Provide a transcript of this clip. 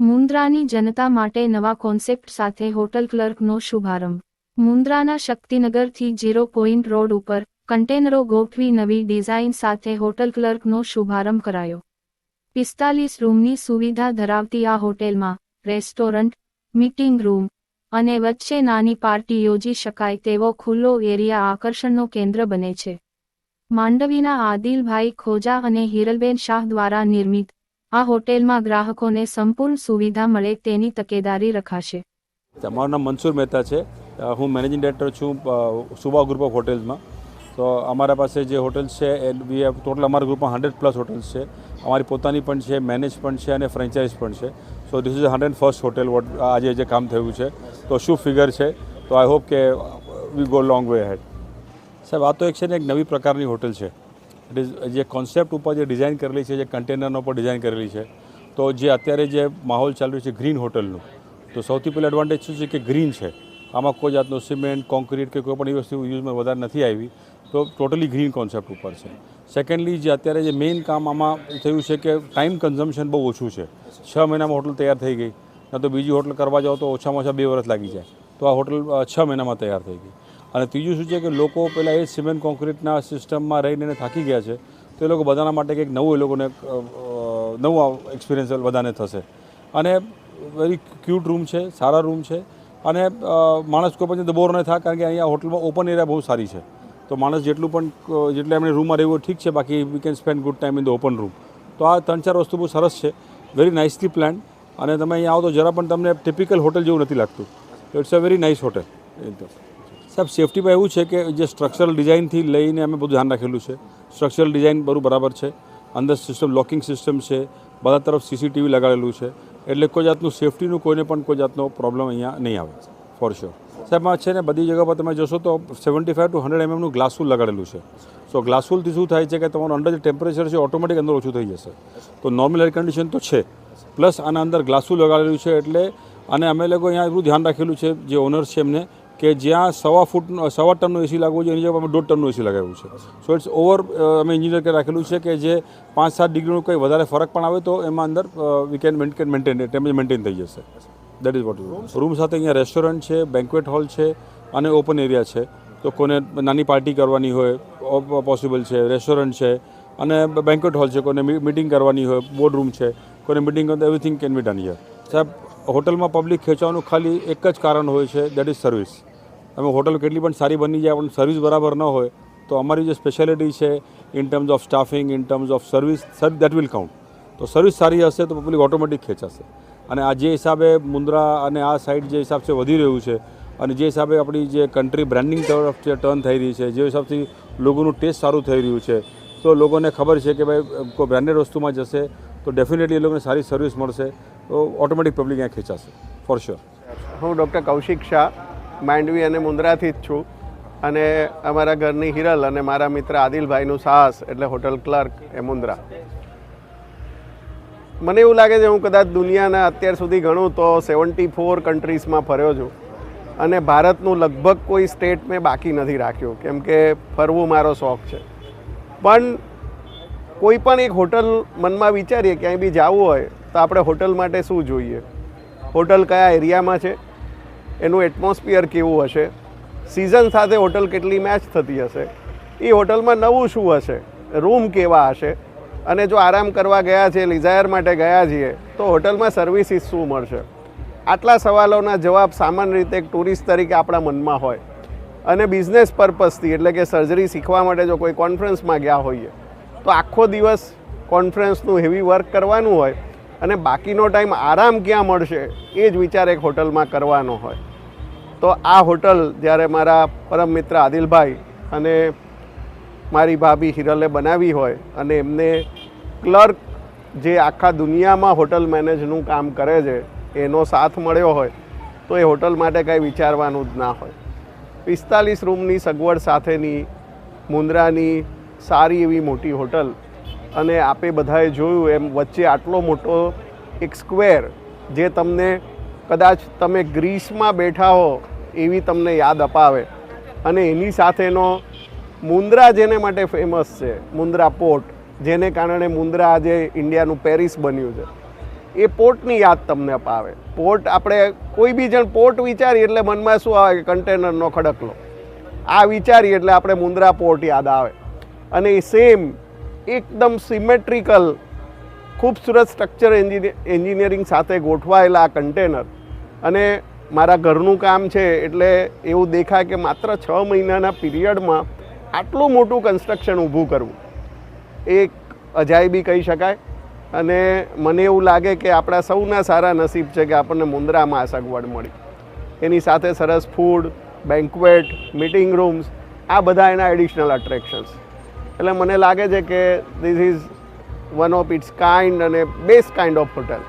મુન્દ્રાની જનતા માટે નવા કોન્સેપ્ટ સાથે હોટલ ક્લર્કનો શુભારંભ. મુન્દ્રાના શક્તિનગરથી ઝીરો પોઈન્ટ રોડ ઉપર કન્ટેનરો ગોઠવી નવી ડિઝાઇન સાથે હોટલ ક્લર્કનો શુભારંભ કરાયો. પિસ્તાલીસ રૂમની સુવિધા ધરાવતી આ હોટેલમાં રેસ્ટોરન્ટ, મીટિંગ રૂમ અને વચ્ચે નાની પાર્ટી યોજી શકાય તેવો ખુલ્લો એરિયા આકર્ષણનું કેન્દ્ર બને છે. માંડવીના આદિલભાઈ ખોજા અને હિરલબેન શાહ દ્વારા નિર્મિત, આ હોટેલમાં ગ્રાહકોને સંપૂર્ણ સુવિધા મળે તેની તકેદારી રખાશે. મારું નામ મનસુર મહેતા છે. હું મેનેજિંગ ડાયરેક્ટર છું સુભા ગ્રુપ ઓફ હોટેલ્સમાં. તો અમારા પાસે જે હોટેલ્સ છે, એ વી હેવ ટોટલ અમારા ગ્રુપમાં હંડ્રેડ પ્લસ હોટેલ્સ છે. અમારી પોતાની પણ છે મેનેજ પણ છે અને ફ્રેન્ચાઇઝ પણ છે. So this is hundred first hotel આજે જે કામ થયું છે. તો શું ફિગર છે? તો આઈ હોપ કે we go long way head સાહેબ, આ તો એક છે ને એક નવી પ્રકારની હોટલ છે. જે કોન્સેપ્ટ ઉપર જે ડિઝાઇન કરેલી છે, જે કન્ટેનરનો પર ડિઝાઇન કરેલી છે, તો જે અત્યારે જે માહોલ ચાલી રહ્યું છે ગ્રીન હોટલનું તો સૌથી પહેલાં એડવાન્ટેજ શું છે કે ગ્રીન છે. આમાં કોઈ જાતનું સિમેન્ટ કોન્ક્રીટ કે કોઈ પણ એ વસ્તુ યુઝમાં વધારે નથી આવી, તો ટોટલી ગ્રીન કોન્સેપ્ટ ઉપર છે. સેકન્ડલી જે અત્યારે જે મેઇન કામ આમાં થયું છે કે ટાઈમ કન્ઝમ્પશન બહુ ઓછું છે. છ મહિનામાં હોટલ તૈયાર થઈ ગઈ. ન તો બીજી હોટલ કરવા જાઓ તો ઓછામાં ઓછા બે વર્ષ લાગી જાય. તો આ હોટલ છ મહિનામાં તૈયાર થઈ ગઈ. અને ત્રીજું શું છે કે લોકો પહેલાં એ સિમેન્ટ કોન્ક્રીટના સિસ્ટમમાં રહીને એને થાકી ગયા છે. તો એ લોકો બધાના માટે કંઈક નવું એ લોકોને નવું એક્સપિરિયન્સ બધાને થશે. અને વેરી ક્યુટ રૂમ છે, સારા રૂમ છે. અને માણસ કોઈ પણ બોર ન થાય કારણ કે અહીંયા હોટલમાં ઓપન એરિયા બહુ સારી છે. તો માણસ જેટલું પણ જેટલે એમને રૂમમાં રહેવું ઠીક છે, બાકી we can spend good time in the open room તો આ ત્રણ ચાર વસ્તુ બહુ સરસ છે. વેરી નાઇસલી પ્લાન અને તમે અહીંયા આવો તો જરા પણ તમને ટિપિકલ હોટલ જેવું નથી લાગતું. It's a very nice hotel સાહેબ સેફટીમાં એવું છે કે જે સ્ટ્રક્ચરલ ડિઝાઇનથી લઈને અમે બધું ધ્યાન રાખેલું છે. સ્ટ્રક્ચરલ ડિઝાઇન બધું બરાબર છે. અંદર સિસ્ટમ લોકિંગ સિસ્ટમ છે. બધા તરફ સીસીટીવી લગાડેલું છે. એટલે કોઈ જાતનું સેફટીનું કોઈને પણ કોઈ જાતનો પ્રોબ્લેમ અહીંયા નહીં આવે. ફોર શ્યોર સાહેબ, આ છે ને બધી જગ્યા પર તમે જોશો તો સેવન્ટી ફાઇવ ટુ હંડ્રેડ એમએમનું ગ્લાસુલ લગાડેલું છે. સો ગ્લાસુલથી શું થાય છે કે તમારું અંડર જે ટેમ્પરેચર છે ઓટોમેટિક અંદર ઓછું થઈ જશે. તો નોર્મલ એર કન્ડિશન તો છે. પ્લસ આના અંદર ગ્લાસું લગાડેલું છે એટલે અને અમે લોકો અહીંયા એટલું ધ્યાન રાખેલું છે જે ઓનર્સ છે એમને, કે જ્યાં સવા ફૂટ સવા ટનનું એસી લાગવું જોઈએ એની જગ્યાએ અમે દોઢ ટનનું એસી લગાવ્યું છે. સો ઇટ્સ ઓવર અમે એન્જિનિયર રાખેલું છે કે જે પાંચ સાત ડિગ્રીનું કંઈ વધારે ફરક પણ આવે તો એમાં અંદર we can maintain temperature maintain થઈ જશે. દેટ ઇઝ વોટ રૂમ સાથે અહીંયા રેસ્ટોરન્ટ છે બેન્ક્વેટ હોલ છે અને ઓપન એરિયા છે. તો કોને નાની પાર્ટી કરવાની હોય પોસિબલ છે રેસ્ટોરન્ટ છે અને બેન્ક્વેટ હોલ છે, કોઈને મિટિંગ કરવાની હોય બોર્ડ રૂમ છે કોને meeting everything can be done here સાહેબ, હોટલમાં પબ્લિક ખેંચવાનું ખાલી એક જ કારણ હોય છે દેટ ઇઝ સર્વિસ અમે હોટલ કેટલી પણ સારી બની જાય, પણ સર્વિસ બરાબર ન હોય, તો અમારી જે સ્પેશિયાલિટી છે in terms of staffing in terms of service that will count તો સર્વિસ સારી હશે તો પબ્લિક ઓટોમેટિક ખેંચાશે. અને આ જે હિસાબે મુન્દ્રા અને આ સાઇડ જે હિસાબ છે વધી રહ્યું છે, અને જે હિસાબે આપણી જે કન્ટ્રી બ્રાન્ડિંગ તરફ જે ટર્ન થઈ રહી છે, જે હિસાબથી લોકોનું ટેસ્ટ સારું થઈ રહ્યું છે તો લોકોને ખબર છે કે ભાઈ કોઈ બ્રાન્ડેડ વસ્તુમાં જશે તો ડેફિનેટલી એ લોકોને સારી સર્વિસ મળશે. તો ઓટોમેટિક પબ્લિક અહીંયા ખેંચાશે ફોર શ્યોર હું ડૉક્ટર કૌશિક શાહ, માંડવી અને મુન્દ્રાથી જ છું. અને અમારા ઘરની હિરલ અને મારા મિત્ર આદિલભાઈનું સાહસ, એટલે હોટલ ક્લર્ક એ મુન્દ્રા. મને એવું લાગે છે હું કદાચ દુનિયાના અત્યાર સુધી ગણું તો સેવન્ટી ફોર કન્ટ્રીઝમાં ફર્યો છું. અને ભારતનું લગભગ કોઈ સ્ટેટ મેં બાકી નથી રાખ્યું. કેમ કે ફરવું મારો શોખ છે. પણ કોઈ પણ એક હોટલ મનમાં વિચારીએ ક્યાંય બી જવું હોય, તો આપણે હોટલ માટે શું જોઈએ? હોટલ કયા એરિયામાં છે? એનું એટમોસ્ફિયર કેવું હશે? સિઝન સાથે હોટલ કેટલી મેચ થતી હશે? એ હોટલમાં નવું શું હશે? રૂમ કેવા હશે? અને જો આરામ કરવા ગયા છે લિઝાયર માટે ગયા છીએ, તો હોટલમાં સર્વિસીસ શું મળશે? આટલા સવાલોના જવાબ સામાન્ય રીતે એક ટુરિસ્ટ તરીકે આપણા મનમાં હોય. અને બિઝનેસ પર્પઝથી એટલે કે સર્જરી શીખવા માટે જો કોઈ કોન્ફરન્સમાં ગયા હોઈએ, તો આખો દિવસ કોન્ફરન્સનું હેવી વર્ક કરવાનું હોય અને બાકીનો ટાઈમ આરામ ક્યાં મળશે, એ જ વિચાર એક હોટલમાં કરવાનો હોય. તો આ હોટલ જ્યારે મારા પરમ મિત્ર આદિલભાઈ અને મારી ભાભી હિરલે બનાવી હોય અને એમને ક્લર્ક જે આખા દુનિયામાં હોટલ મેનેજનું કામ કરે છે, એનો સાથ મળ્યો હોય, તો એ હોટલ માટે કાંઈ વિચારવાનું જ ના હોય. પિસ્તાલીસ રૂમની સગવડ સાથેની મુન્દ્રાની સારી એવી મોટી હોટલ અને આપે બધાએ જોયું એમ વચ્ચે આટલો મોટો એક સ્ક્વેર જે તમને કદાચ તમે ગ્રીસમાં બેઠા હો એવી તમને યાદ અપાવે. અને એની સાથેનો મુન્દ્રા જેને માટે ફેમસ છે મુન્દ્રા પોર્ટ, જેને કારણે મુન્દ્રા આજે ઇન્ડિયાનું પેરિસ બન્યું છે. એ પોર્ટની યાદ તમને અપાવે પોર્ટ આપણે કોઈ બી જણ પોર્ટ વિચારીએ એટલે મનમાં શું આવે કે કન્ટેનરનો ખડકલો. આ વિચારીએ એટલે આપણે મુન્દ્રા પોર્ટ યાદ આવે. અને એ સેમ એકદમ સિમેટ્રિકલ ખૂબસૂરત સ્ટ્રક્ચર એન્જિનિયરિંગ સાથે ગોઠવાયેલા આ કન્ટેનર અને મારા ઘરનું કામ છે એટલે એવું દેખાય કે માત્ર છ મહિનાના પીરિયડમાં આટલું મોટું કન્સ્ટ્રક્શન ઊભું કરવું. એક અજાયબી કહી શકાય અને મને એવું લાગે કે આપણા સૌના સારા નસીબ છે કે આપણને મુન્દ્રામાં આ સગવડ મળી. એની સાથે સરસ ફૂડ બેન્કવેટ મિટિંગ રૂમ્સ આ બધા એના એડિશનલ અટ્રેક્શન્સ એટલે મને લાગે છે કે this is one of its kind અને બેસ્ટ કાઇન્ડ ઓફ હોટલ